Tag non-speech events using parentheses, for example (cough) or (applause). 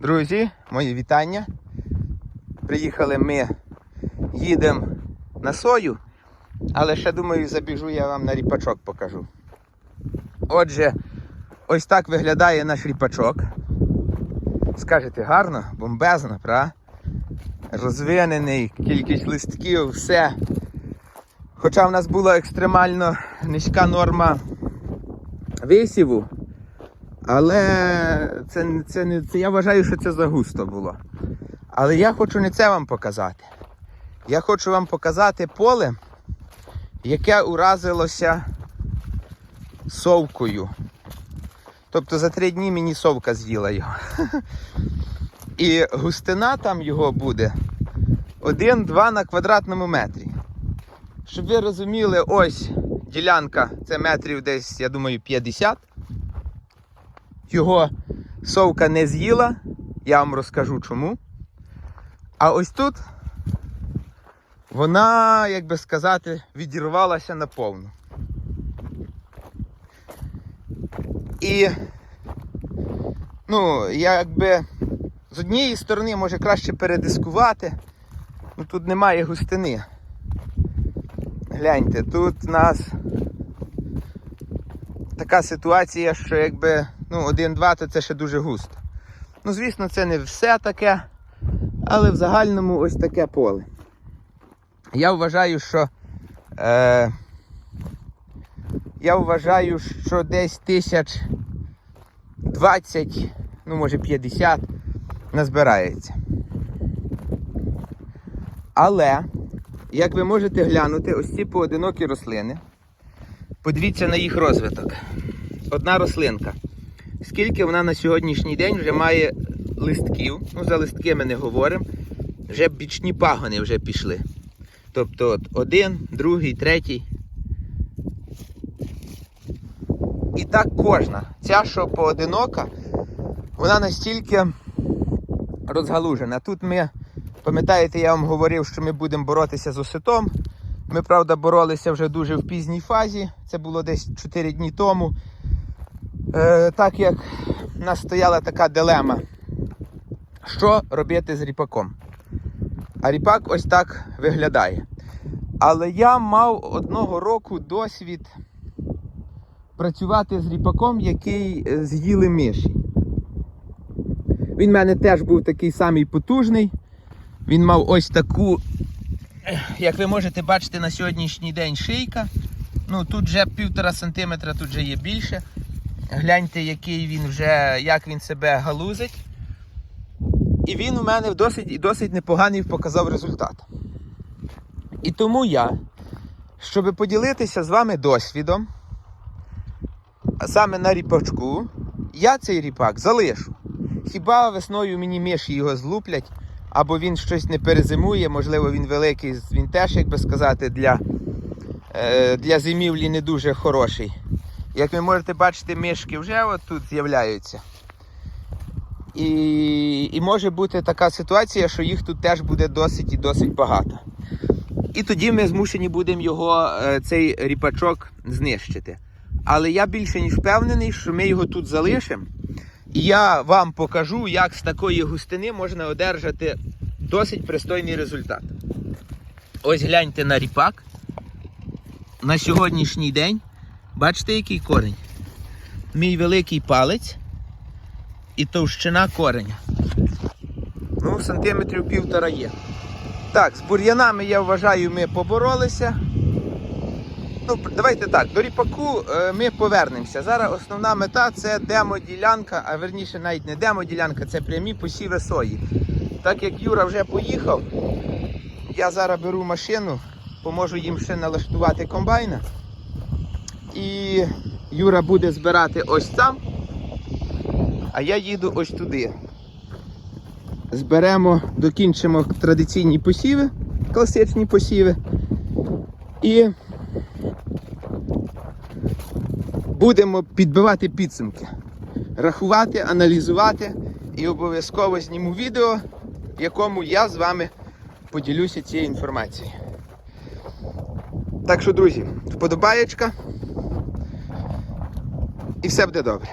Друзі, мої вітання. Приїхали ми, їдемо на сою, але ще думаю, забіжу я вам на ріпачок покажу. Отже, ось так виглядає наш ріпачок. Скажете, гарно, бомбезно, правда? Розвинений, кількість листків, все. Хоча в нас була екстремально низька норма висіву, але це, це не це я вважаю, що це загусто було. Але я хочу не це вам показати. Я хочу вам показати поле, яке уразилося совкою. Тобто за три дні мені совка з'їла його. (laughs) І густина там його буде 1-2 на квадратному метрі. Щоб ви розуміли, ось ділянка, це метрів десь, я думаю, 50. Його совка не з'їла, я вам розкажу чому. А ось тут вона, як би сказати, відірвалася наповну. І ну, якби з однієї сторони може краще передискувати, ну тут немає густини. Гляньте, тут у нас така ситуація, що якби ну, один-два, то це ще дуже густо. Ну, звісно, це не все таке, але в загальному ось таке поле. Я вважаю, що е, я вважаю, що десь тисяч 20, ну може 50 назбирається. Але, як ви можете глянути, ось ці поодинокі рослини. Подивіться на їх розвиток. Одна рослинка. Скільки вона на сьогоднішній день вже має листків, ну за листки ми не говоримо, вже бічні пагони вже пішли. Тобто от один, другий, третій. І так кожна. Ця, що поодинока, вона настільки розгалужена. Тут ми, пам'ятаєте, я вам говорив, що ми будемо боротися з осетом. Ми, правда, боролися вже дуже в пізній фазі. Це було десь 4 дні тому. Е, так як в нас стояла така дилема, що робити з ріпаком. А ріпак ось так виглядає. Але я мав одного року досвід працювати з ріпаком, який е, з'їли миші. Він в мене теж був такий самий потужний. Він мав ось таку, як ви можете бачити на сьогоднішній день шийка. Ну тут вже півтора сантиметра, тут вже є більше. Гляньте, який він вже, як він себе галузить. І він у мене досить досить непоганий показав результат. І тому я, щоб поділитися з вами досвідом, саме на ріпачку, я цей ріпак залишу. Хіба весною мені миші його злуплять, або він щось не перезимує, можливо, він великий, він теж, як би сказати, для, е, для зимівлі не дуже хороший. Як ви можете бачити, мишки вже тут з'являються. І, і може бути така ситуація, що їх тут теж буде досить і досить багато. І тоді ми змушені будемо його, е, цей ріпачок, знищити. Але я більше ніж впевнений, що ми його тут залишимо. І я вам покажу, як з такої густини можна одержати досить пристойний результат. Ось гляньте на ріпак. На сьогоднішній день. Бачите, який корень? Мій великий палець і товщина кореня. Ну, сантиметрів півтора є. Так, з бур'янами, я вважаю, ми поборолися. Ну, давайте так, до ріпаку е, ми повернемося. Зараз основна мета це демо-ділянка, а верніше навіть не демо-ділянка, це прямі посіви сої. Так як Юра вже поїхав, я зараз беру машину, поможу їм ще налаштувати комбайна. І Юра буде збирати ось там, а я їду ось туди. Зберемо, докінчимо традиційні посіви, класичні посіви. І будемо підбивати підсумки, рахувати, аналізувати і обов'язково зніму відео, в якому я з вами поділюся цією інформацією. Так що, друзі, вподобаєчка і все буде добре.